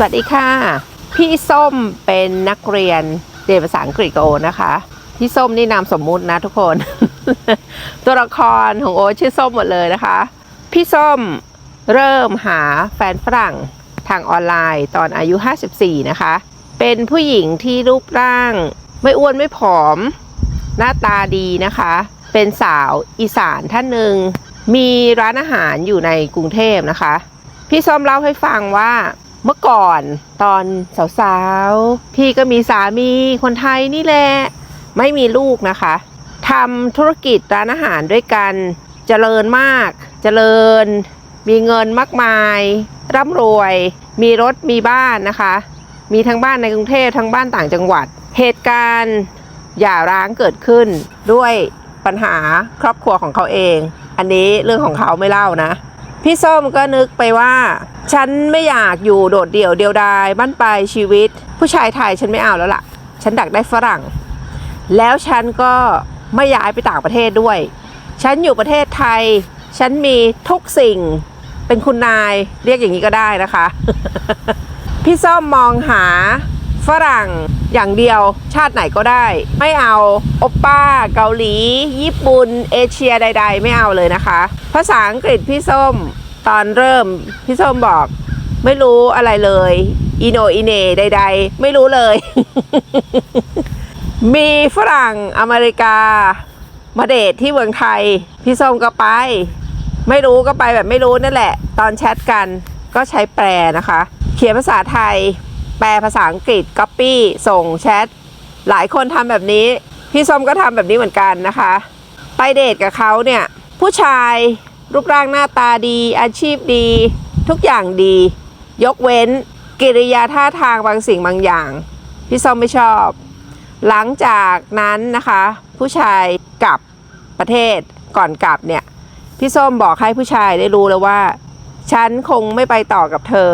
สวัสดีค่ะ พี่ส้มเป็นนักเรียนเรียนภาษาอังกฤษกับโอนะคะ พี่ส้มนี่นามสมมุตินะทุกคน ตัวละครของโอชื่อส้มหมดเลยนะคะ พี่ส้มเริ่มหาแฟนฝรั่งทางออนไลน์ตอนอายุ 54 นะคะ เป็นผู้หญิงที่รูปร่าง ไม่อ้วนไม่ผอม หน้าตาดีนะคะ เป็นสาวอีสานท่านหนึ่งมีร้านอาหารอยู่ในกรุงเทพนะคะ พี่ส้มเล่าให้ฟังว่า เมื่อก่อนตอนสาวๆ พี่ก็มีสามีคนไทยนี่แหละไม่มีลูกนะคะทำธุรกิจร้านอาหารด้วยกันเจริญมากเจริญ มีเงินมากมาย ร่ำรวย มีรถมีบ้านนะคะ มีทั้งบ้านในกรุงเทพทั้งบ้านต่างจังหวัด เหตุการณ์หย่าร้างเกิดขึ้นด้วยปัญหาครอบครัวของเขาเอง อันนี้เรื่องของเขาไม่เล่านะ พี่ส้มก็นึกไปว่า ฉันไม่อยากอยู่โดดเดี่ยวเดียวดายบ้านปลายชีวิต ผู้ชายไทยฉันไม่เอาแล้วล่ะ ฉันดักได้ฝรั่ง แล้วฉันก็ไม่ย้ายไปต่างประเทศด้วย ฉันอยู่ประเทศไทย ฉันมีทุกสิ่งเป็นคุณนายเรียกอย่างนี้ก็ได้นะคะ พี่ส้มมองหา ฝรั่งอย่างเดียวชาติไหนก็ได้ ไม่เอาโอปป้า เกาหลี ญี่ปุ่น เอเชียใด ๆ ไม่เอาเลยนะคะ ภาษาอังกฤษพี่ส้มตอนเริ่ม พี่ส้มบอก ไม่รู้อะไรเลยอีโนอีเนใด ๆ ไม่รู้เลย มีฝรั่งอเมริกา มาเดทที่เมืองไทย พี่ส้มก็ไป ไม่รู้ก็ไปแบบไม่รู้นั่นแหละ ตอนแชทกันก็ใช้แปลนะคะ เขียนภาษาไทย แปลภาษาอังกฤษก๊อปปี้ส่งแชทหลายคนทำแบบนี้ พี่ส้มก็ทำแบบนี้เหมือนกันนะคะ ไปเดทกับเขาเนี่ย ผู้ชายรูปร่างหน้าตาดี อาชีพดี ทุกอย่างดี ยกเว้น กิริยาท่าทางบางสิ่งบางอย่าง พี่ส้มไม่ชอบ หลังจากนั้นนะคะ ผู้ชายกลับประเทศก่อนกลับเนี่ย พี่ส้มบอกให้ผู้ชายได้รู้แล้วว่า ฉันคงไม่ไปต่อกับเธอ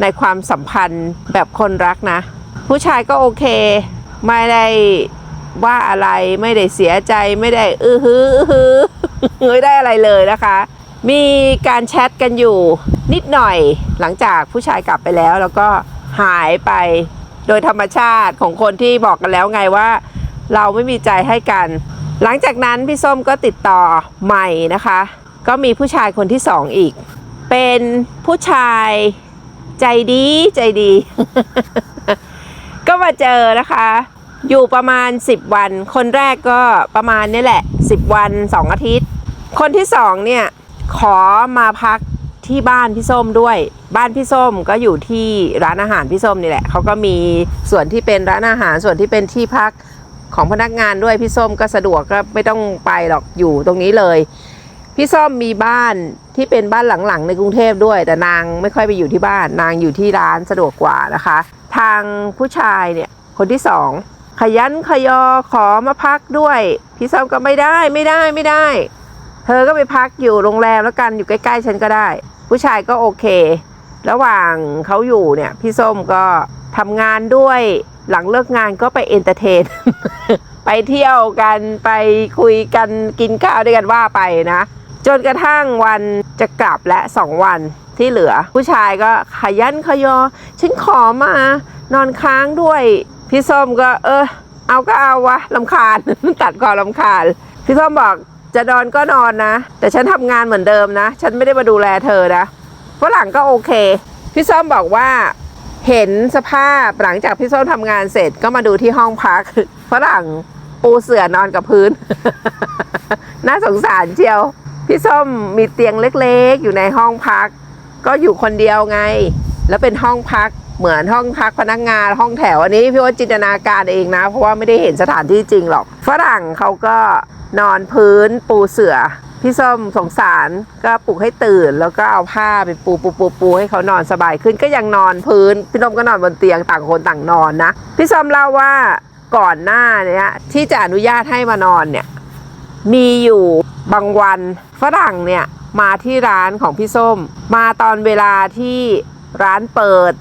ในความสัมพันธ์แบบคนรักนะ ผู้ชายก็โอเค ไม่ได้ว่าอะไรไม่ได้เสียใจไม่ได้อื้อฮืออื้อฮือไม่ได้อะไรเลยนะคะ มีการแชทกันอยู่นิดหน่อยหลังจากผู้ชายกลับไปแล้ว แล้วก็หายไปโดยธรรมชาติของคนที่บอกกันแล้วไงว่า เราไม่มีใจให้กัน หลังจากนั้นพี่ส้มก็ติดต่อใหม่นะคะ ก็มีผู้ชายคนที่สองอีก เป็นผู้ชาย ใจดีใจดี ก็มาเจอนะคะ อยู่ประมาณ 10 วัน คนแรกก็ประมาณนี้แหละ 10 วัน 2 อาทิตย์ คนที่สองเนี่ย ขอมาพักที่บ้านพี่ส้มด้วย บ้านพี่ส้มก็อยู่ที่ร้านอาหารพี่ส้มนี่แหละเขาก็มีส่วนที่เป็นร้านอาหารส่วนที่เป็นที่พักของพนักงานด้วยพี่ส้มก็สะดวกก็ไม่ต้องไปหรอกอยู่ตรงนี้เลย พี่ส้มมีบ้านที่เป็นบ้านหลังๆ ในกรุงเทพด้วย แต่นางไม่ค่อยไปอยู่ที่บ้าน นางอยู่ที่ร้านสะดวกกว่านะคะ ทางผู้ชายเนี่ยคนที่สองขยันขยอขอมาพักด้วย พี่ส้มก็ไม่ได้ไม่ได้ไม่ได้ เธอก็ไปพักอยู่โรงแรมแล้วกันอยู่ใกล้ๆฉันก็ได้ ผู้ชายก็โอเค ระหว่างเขาอยู่เนี่ยพี่ส้มก็ทำงานด้วยหลังเลิกงานก็ไปเอนเตอร์เทน ไปเที่ยวกันไปคุยกันกินข้าวด้วยกันว่าไปนะ จนกระทั่งวันจะกลับและสองวันที่เหลือ ผู้ชายก็ขยันขยอ ฉันขอมานอนค้างด้วย พี่ส้มก็เออ เอาก็เอาวะลำคาญ ตัดก่อนลำคาญ พี่ส้มบอกจะนอนก็นอนนะ แต่ฉันทำงานเหมือนเดิมนะ ฉันไม่ได้มาดูแลเธอนะฝรั่งก็โอเค พี่ส้มบอกว่าเห็นสภาพหลังจากพี่ส้มทำงานเสร็จก็มาดูที่ห้องพักฝรั่งปูเสื่อนอนกับพื้น น่าสงสารเชียว พี่ส้มมีเตียงเล็กๆ อยู่ในห้องพัก ก็อยู่คนเดียวไง แล้วเป็นห้องพักเหมือนห้องพักพนักงานห้องแถวอันนี้พี่ว่าจินตนาการเองนะ เพราะว่าไม่ได้เห็นสถานที่จริงหรอก ฝรั่งเขาก็นอนพื้นปูเสื่อพี่ส้มสงสารก็ปลุกให้ตื่น แล้วก็เอาผ้าไปปูปูปูปูให้เขานอนสบายขึ้นก็ยังนอนพื้น พี่ส้มก็นอนบนเตียงต่างคนต่างนอนนะ พี่ส้มเล่าว่าก่อนหน้าเนี้ยที่จะอนุญาตให้มานอนเนี่ย มีอยู่บางวันฝรั่งเนี่ยมาที่ร้านของพี่ส้ม มาตอนเวลาที่ร้านเปิด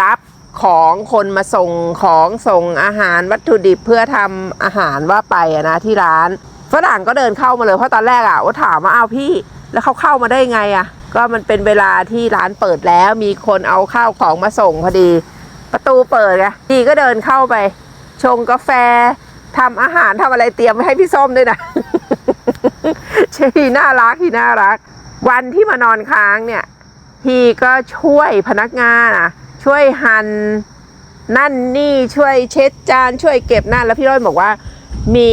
รับของคนมาส่งของส่งอาหารวัตถุดิบเพื่อทำอาหารว่าไปอะนะที่ร้านฝรั่งก็เดินเข้ามาเลยเพราะตอนแรกอะว่าถามว่าอ้าวพี่ แล้วเขาเข้ามาได้ไงอะก็มันเป็นเวลาที่ร้านเปิดแล้วมีคนเอาข้าวของมาส่งพอดี ประตูเปิดไงดีก็เดินเข้าไป ชงกาแฟ ทำอาหารทำอะไรเตรียมไว้ให้พี่ส้มด้วยนะช่น่ารักที่น่ารัก วันที่มานอนค้างเนี่ยฮีก็ช่วยพนักงานอะ ช่วยหันนั่นนี่ช่วยเช็ดจานช่วยเก็บนั่นแล้วพี่ร้อยบอกว่ามี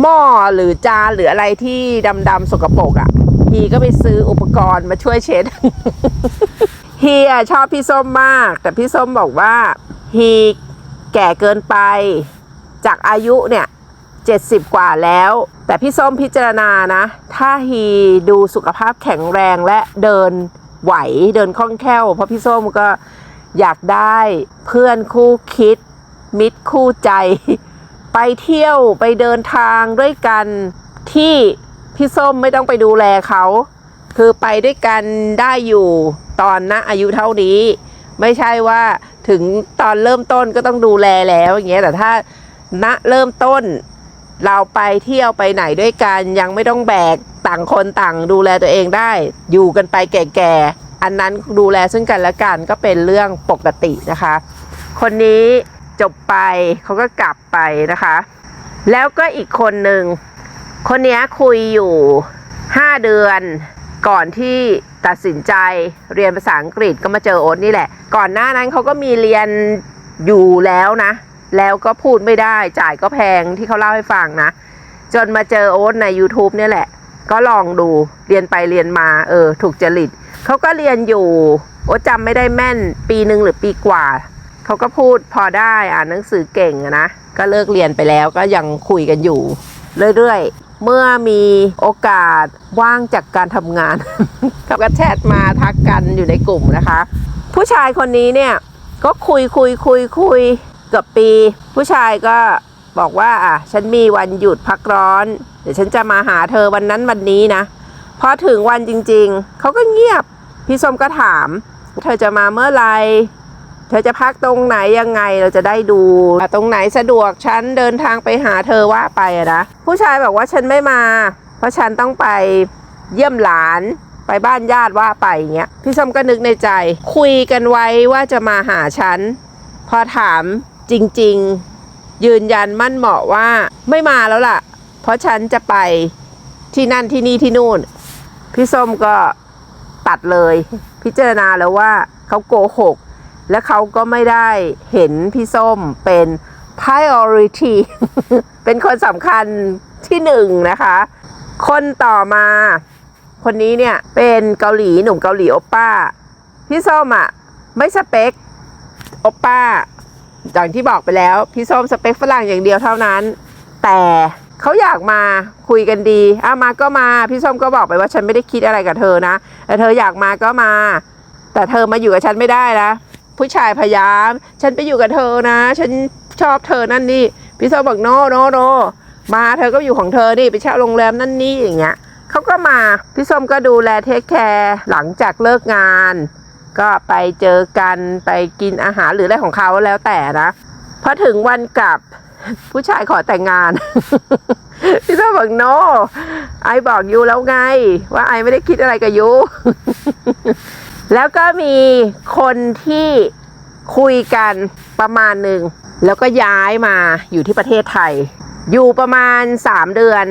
หม้อหรือจานหรืออะไรที่ดำๆสกปรกอะฮีก็ไปซื้ออุปกรณ์มาช่วยเช็ดฮีอะชอบพี่ส้มมาก แต่พี่ส้มบอกว่าฮีแก่เกินไป จากอายุเนี่ย70กว่าแล้ว แต่พี่ส้มพิจารณานะ ถ้าฮีดูสุขภาพแข็งแรงและเดินไหวเดินคล่องแคล่ว เพราะพี่ส้มก็อยากได้เพื่อนคู่คิด มิตรคู่ใจ ไปเที่ยวไปเดินทางด้วยกันที่พี่ส้มไม่ต้องไปดูแลเขา คือไปด้วยกันได้อยู่ตอนณอายุเท่านี้ ไม่ใช่ว่าถึงตอนเริ่มต้นก็ต้องดูแลแล้วอย่างเงี้ยแต่ถ้า ณเริ่มต้น เราไปเที่ยวไปไหนด้วยกันยังไม่ต้องแบกต่างคนต่างดูแลตัวเองได้ อยู่กันไปแก่ๆอันนั้นดูแลซึ่งกันและกันก็เป็นเรื่องปกตินะคะ คนนี้จบไปเขาก็กลับไปนะคะ แล้วก็อีกคนหนึ่งคนนี้คุยอยู่ 5 เดือนก่อนที่ตัดสินใจเรียนภาษาอังกฤษก็มาเจอโอ๊ตนี่แหละ ก่อนหน้านั้นเขาก็มีเรียนอยู่แล้วนะ แล้วก็พูดไม่ได้จ่ายก็แพงที่เขาเล่าให้ฟังนะ จนมาเจอโอ๊ตใน YouTube เนี่ยแหละ ก็ลองดูเรียนไปเรียนมา เออ ถูกจริตเขาก็เรียนอยู่โอ๊ตจำไม่ได้แม่นปีหนึ่งหรือปีกว่าเขาก็พูดพอได้อ่านหนังสือเก่งนะก็เลิกเรียนไปแล้วก็ยังคุยกันอยู่ เรื่อยๆ เมื่อมีโอกาสว่างจากการทำงานเขาก็แชทมาทักกันอยู่ในกลุ่มนะคะ ผู้ชายคนนี้เนี่ยก็คุยคุยคุยคุย กือบปี ผู้ชายก็บอกว่าอะฉันมีวันหยุดพักร้อน เดี๋ยวฉันจะมาหาเธอวันนั้นวันนี้นะพอถึงวันจริง ๆเขาก็เงียบ พี่สมก็ถาม เธอจะมาเมื่อไหร่เธอจะพักตรงไหนยังไงเราจะได้ดูตรงไหนสะดวกฉันเดินทางไปหาเธอว่าไปนะผู้ชายบอกว่าฉันไม่มา เพราะฉันต้องไปเยี่ยมหลานไปบ้านญาติว่าไปเงี้ยพี่ส้มก็นึกในใจ คุยกันไว้ว่าจะมาหาฉัน พอถาม จริงๆ ยืนยันมั่นเหมาะว่าไม่มาแล้วล่ะ เพราะฉันจะไปที่นั่นที่นี่ที่นู่น พี่ส้มก็ตัดเลย พิจารณาแล้วว่าเขาโกหก และเขาก็ไม่ได้เห็นพี่ส้มเป็น priority เป็นคนสำคัญที่หนึ่งนะคะ คนต่อมา คนนี้เนี่ยเป็นเกาหลีหนุ่มเกาหลีโอปป้า พี่ส้มอะ ไม่สเปคโอปป้า อย่างที่บอกไปแล้วพี่ส้มสเปคฝรั่งอย่างเดียวเท่านั้น แต่เขาอยากมาคุยกันดีอะมาก็มาพี่ส้มก็บอกไปว่าฉันไม่ได้คิดอะไรกับเธอนะแต่เธออยากมาก็มา แต่เธอมาอยู่กับฉันไม่ได้นะผู้ชายพยายาม ฉันไปอยู่กับเธอนะ ฉันชอบเธอนั่นนี่พี่ส้มบอกโนโนโนมาเธอก็อยู่ของเธอนี่ไปเช่าโรงแรมนั่นนี่อย่างเงี้ยเขาก็มาพี่ส้มก็ดูแลเทคแคร์หลังจากเลิกงาน ก็ไปเจอกันไปกินอาหารหรืออะไรของเขาแล้วแต่นะพอถึงวันกลับผู้ชายขอแต่งงาน พี่ส้มบอกโน ไอบอกยูแล้วไง ว่าไอไม่ได้คิดอะไรกับยู แล้วก็มีคนที่คุยกันประมาณหนึ่ง แล้วก็ย้ายมาอยู่ที่ประเทศไทย อยู่ประมาณ 3 เดือน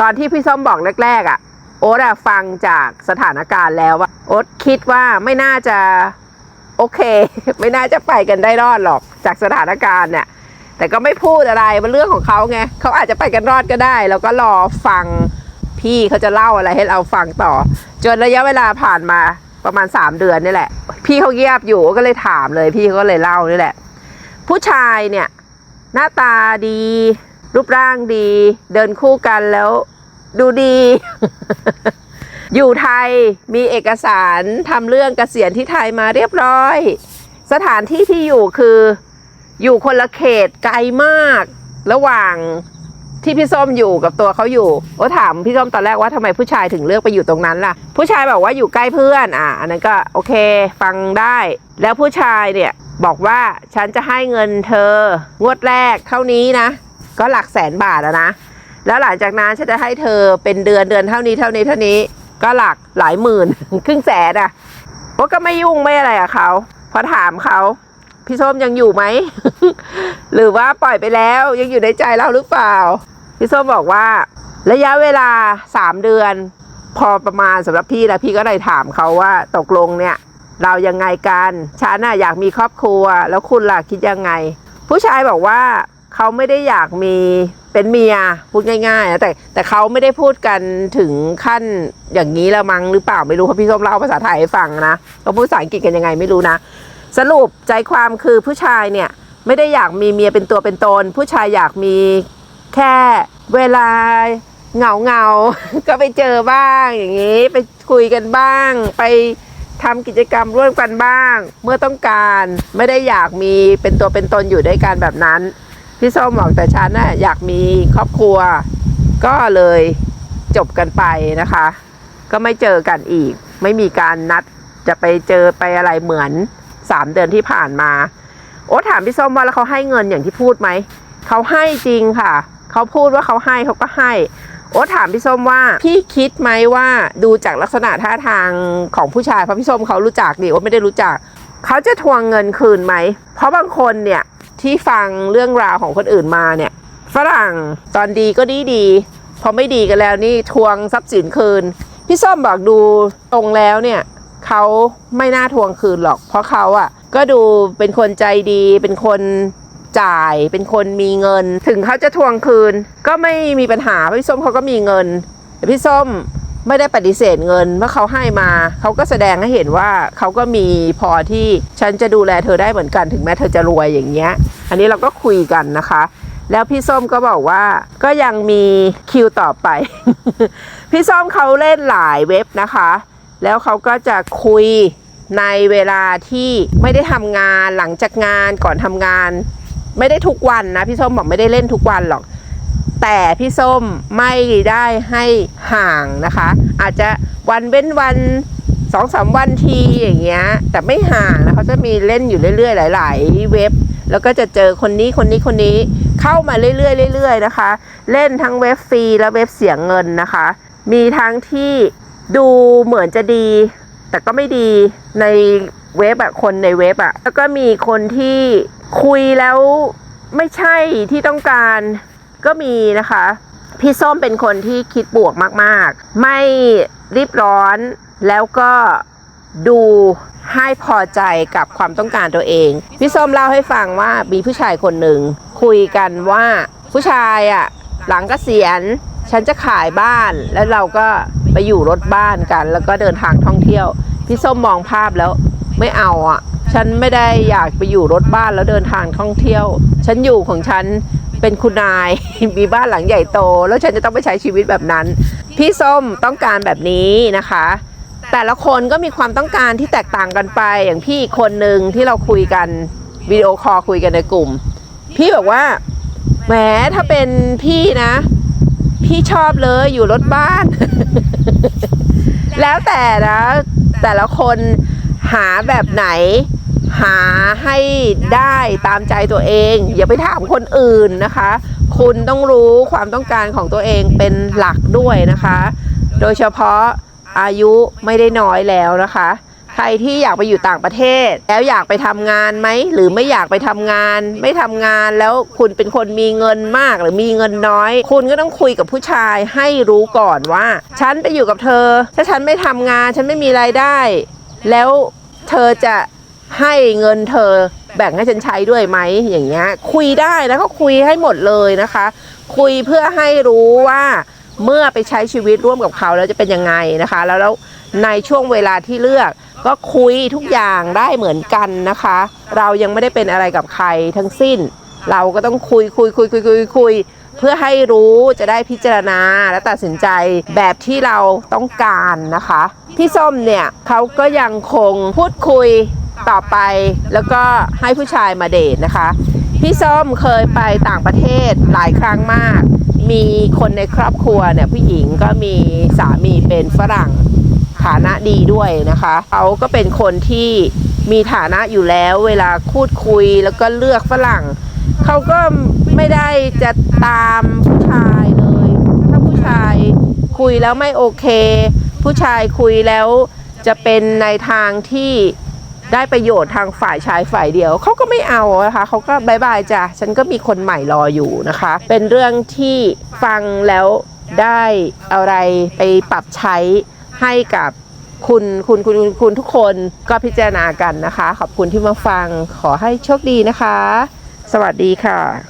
ตอนที่พี่ส้มบอกแรกๆอะ โอ๊ตอะฟังจากสถานการณ์แล้วว่าโอ๊ตคิดว่าไม่น่าจะโอเค ไม่น่าจะไปกันได้รอดหรอกจากสถานการณ์เนี่ยแต่ก็ไม่พูดอะไรมันเรื่องของเขาไงเขาอาจจะไปกันรอดก็ได้ แล้วก็รอฟังพี่เขาจะเล่าอะไรให้เราฟังต่อ จนระยะเวลาผ่านมาประมาณ 3 เดือนนี่แหละ พี่เขาเงียบอยู่ก็เลยถามเลย พี่เขาก็เลยเล่านี่แหละ ผู้ชายเนี่ย หน้าตาดี รูปร่างดี เดินคู่กันแล้ว ดูดี อยู่ไทยมีเอกสารทำเรื่องเกษียณที่ไทยมาเรียบร้อย สถานที่ที่อยู่คือ อยู่คนละเขตไกลมาก ระหว่างที่พี่ส้มอยู่กับตัวเขาอยู่โอ้ถามพี่ส้มตอนแรกว่าทำไมผู้ชายถึงเลือกไปอยู่ตรงนั้นล่ะ ผู้ชายบอกว่าอยู่ใกล้เพื่อนอะอันนั้นก็โอเค ฟังได้ แล้วผู้ชายเนี่ยบอกว่าฉันจะให้เงินเธองวดแรกเท่านี้นะ ก็หลักแสนบาทอะนะ แล้วหลังจากนั้นฉันจะให้เธอเป็นเดือนเดือนเท่านี้เท่านี้เท่านี้ ก็หลักหลายหมื่น ครึ่งแสนอะโอ้ก็ไม่ยุ่งไม่อะไรอะเขาพอถามเขาพี่ส้มยังอยู่ไหม หรือว่าปล่อยไปแล้วยังอยู่ในใจเราหรือเปล่า พี่ส้มบอกว่า ระยะเวลาสามเดือน พอประมาณสำหรับพี่แล้วพี่ก็เลยถามเขาว่าตกลงเนี่ย เรายังไงกันฉันน่ะอยากมีครอบครัว แล้วคุณล่ะคิดยังไง ผู้ชายบอกว่าเขาไม่ได้อยากมี เป็นเมียพูดง่ายๆนะแต่แต่เขาไม่ได้พูดกันถึงขั้นอย่างนี้ละมั้งหรือเปล่าไม่รู้เพราะพี่ส้มเล่าภาษาไทยให้ฟังนะเขาพูดภาษาอังกฤษกันยังไงไม่รู้นะ สรุปใจความคือผู้ชายเนี่ยไม่ได้อยากมีเมียเป็นตัวเป็นตน ผู้ชายอยากมีแค่เวลาเหงาเงาๆก็ไปเจอบ้างอย่างนี้ ไปคุยกันบ้าง ไปทำกิจกรรมร่วมกันบ้าง เมื่อต้องการไม่ได้อยากมีเป็นตัวเป็นตนอยู่ด้วยกันแบบนั้น พี่ส้มบอกแต่ฉันน่ะอยากมีครอบครัว ก็เลยจบกันไปนะคะ ก็ไม่เจอกันอีก ไม่มีการนัดจะไปเจอไปอะไรเหมือนสามเดือนที่ผ่านมา โอ้ถามพี่ส้มว่าแล้วเขาให้เงินอย่างที่พูดไหมเขาให้จริงค่ะเขาพูดว่าเขาให้เขาก็ให้โอ้ถามพี่ส้มว่าพี่คิดไหมว่าดูจากลักษณะท่าทางของผู้ชายเพราะพี่ส้มเขารู้จักดิโอ้ไม่ได้รู้จัก เขาจะทวงเงินคืนไหม เพราะบางคนเนี่ย ที่ฟังเรื่องราวของคนอื่นมาเนี่ย ฝรั่งตอนดีก็ดีดีพอไม่ดีกันแล้วนี่ทวงทรัพย์สินคืน พี่ส้มบอกดูตรงแล้วเนี่ยเขาไม่น่าทวงคืนหรอก เพราะเขาอะ่ะก็ดูเป็นคนใจดี เป็นคนจ่าย เป็นคนมีเงิน ถึงเขาจะทวงคืน ก็ไม่มีปัญหาพี่ส้มเขาก็มีเงินแต่พี่ส้ม ไม่ได้ปฏิเสธเงินเมื่อเขาให้มา เขาก็แสดงให้เห็นว่าเขาก็มีพอที่ฉันจะดูแลเธอได้เหมือนกันถึงแม้เธอจะรวยอย่างเงี้ย อันนี้เราก็คุยกันนะคะ แล้วพี่ส้มก็บอกว่าก็ยังมีคิวต่อไป พี่ส้มเขาเล่นหลายเว็บนะคะ แล้วเขาก็จะคุยในเวลาที่ไม่ได้ทำงานหลังจากงานก่อนทำงาน ไม่ได้ทุกวันนะพี่ส้มบอกไม่ได้เล่นทุกวันหรอก แต่พี่ส้มไม่ได้ให้ห่างนะคะ อาจจะวันเว้นวันสองสามวันทีอย่างเงี้ยแต่ไม่ห่างนะเขาจะมีเล่นอยู่เรื่อยๆ หลาย ๆ เว็บ แล้วก็จะเจอคนนี้คนนี้คนนี้เข้ามาเรื่อยๆเรื่อยๆนะคะ เล่นทั้งเว็บฟรีและเว็บเสียงเงินนะคะ มีทั้งที่ดูเหมือนจะดี แต่ก็ไม่ดีในเว็บอะคนในเว็บอะแล้วก็มีคนที่คุยแล้วไม่ใช่ที่ต้องการ ก็มีนะคะ พี่ส้มเป็นคนที่คิดบวกมากๆ ไม่รีบร้อนแล้วก็ดูให้พอใจกับความต้องการตัวเอง พี่ส้มเล่าให้ฟังว่ามีผู้ชายคนหนึ่งคุยกันว่าผู้ชายอะ่ะหลังเกษียณฉันจะขายบ้านแล้วเราก็ไปอยู่รถบ้านกัน แล้วก็เดินทางท่องเที่ยว พี่ส้มมองภาพแล้วไม่เอาอะ ฉันไม่ได้อยากไปอยู่รถบ้านแล้วเดินทางท่องเที่ยว ฉันอยู่ของฉัน เป็นคุณนายมีบ้านหลังใหญ่โต แล้วฉันจะต้องไปใช้ชีวิตแบบนั้น พี่ส้มต้องการแบบนี้นะคะ แต่ละคนก็มีความต้องการที่แตกต่างกันไป อย่างพี่คนหนึ่งที่เราคุยกันวิดีโอคอลคุยกันในกลุ่ม พี่บอกว่าแหมถ้าเป็นพี่นะ พี่ชอบเลยอยู่รถบ้าน แล้วแต่นะแต่ละคนหาแบบไหน หาให้ได้ตามใจตัวเอง อย่าไปถามคนอื่นนะคะ คุณต้องรู้ความต้องการของตัวเองเป็นหลักด้วยนะคะ โดยเฉพาะอายุไม่ได้น้อยแล้วนะคะ ใครที่อยากไปอยู่ต่างประเทศ แล้วอยากไปทำงานไหมหรือไม่อยากไปทำงาน ไม่ทำงานแล้วคุณเป็นคนมีเงินมากหรือมีเงินน้อย คุณก็ต้องคุยกับผู้ชายให้รู้ก่อนว่า ฉันไปอยู่กับเธอ ถ้าฉันไม่ทำงาน ฉันไม่มีรายได้ แล้วเธอจะ ให้เงินเธอแบ่งให้ฉันใช้ด้วยไหมอย่างเงี้ย คุยได้แล้วก็คุยให้หมดเลยนะคะ คุยเพื่อให้รู้ว่าเมื่อไปใช้ชีวิตร่วมกับเขาแล้วจะเป็นยังไงนะคะ แล้วแล้วในช่วงเวลาที่เลือกก็คุยทุกอย่างได้เหมือนกันนะคะ เรายังไม่ได้เป็นอะไรกับใครทั้งสิ้น เราก็ต้องคุยคุยคุยคุยคุยคุยเพื่อให้รู้จะได้พิจารณาและตัดสินใจแบบที่เราต้องการนะคะ พี่ส้มเนี่ยเขาก็ยังคงพูดคุย ต่อไปแล้วก็ให้ผู้ชายมาเดทนะคะ พี่ส้มเคยไปต่างประเทศหลายครั้งมาก มีคนในครอบครัวเนี่ยผู้หญิงก็มีสามีเป็นฝรั่งฐานะดีด้วยนะคะเขาก็เป็นคนที่มีฐานะอยู่แล้ว เวลาพูดคุยแล้วก็เลือกฝรั่งเขาก็ไม่ได้จะตามผู้ชายเลย ถ้าผู้ชายคุยแล้วไม่โอเค ผู้ชายคุยแล้วจะเป็นในทางที่ ได้ประโยชน์ทางฝ่ายชายฝ่ายเดียวเขาก็ไม่เอานะคะเขาก็บายบายจ้ะฉันก็มีคนใหม่รออยู่นะคะ เป็นเรื่องที่ฟังแล้วได้อะไรไปปรับใช้ให้กับคุณคุณคุณคุณคุณทุกคนก็พิจารณากันนะคะ ขอบคุณที่มาฟังขอให้โชคดีนะคะ สวัสดีค่ะ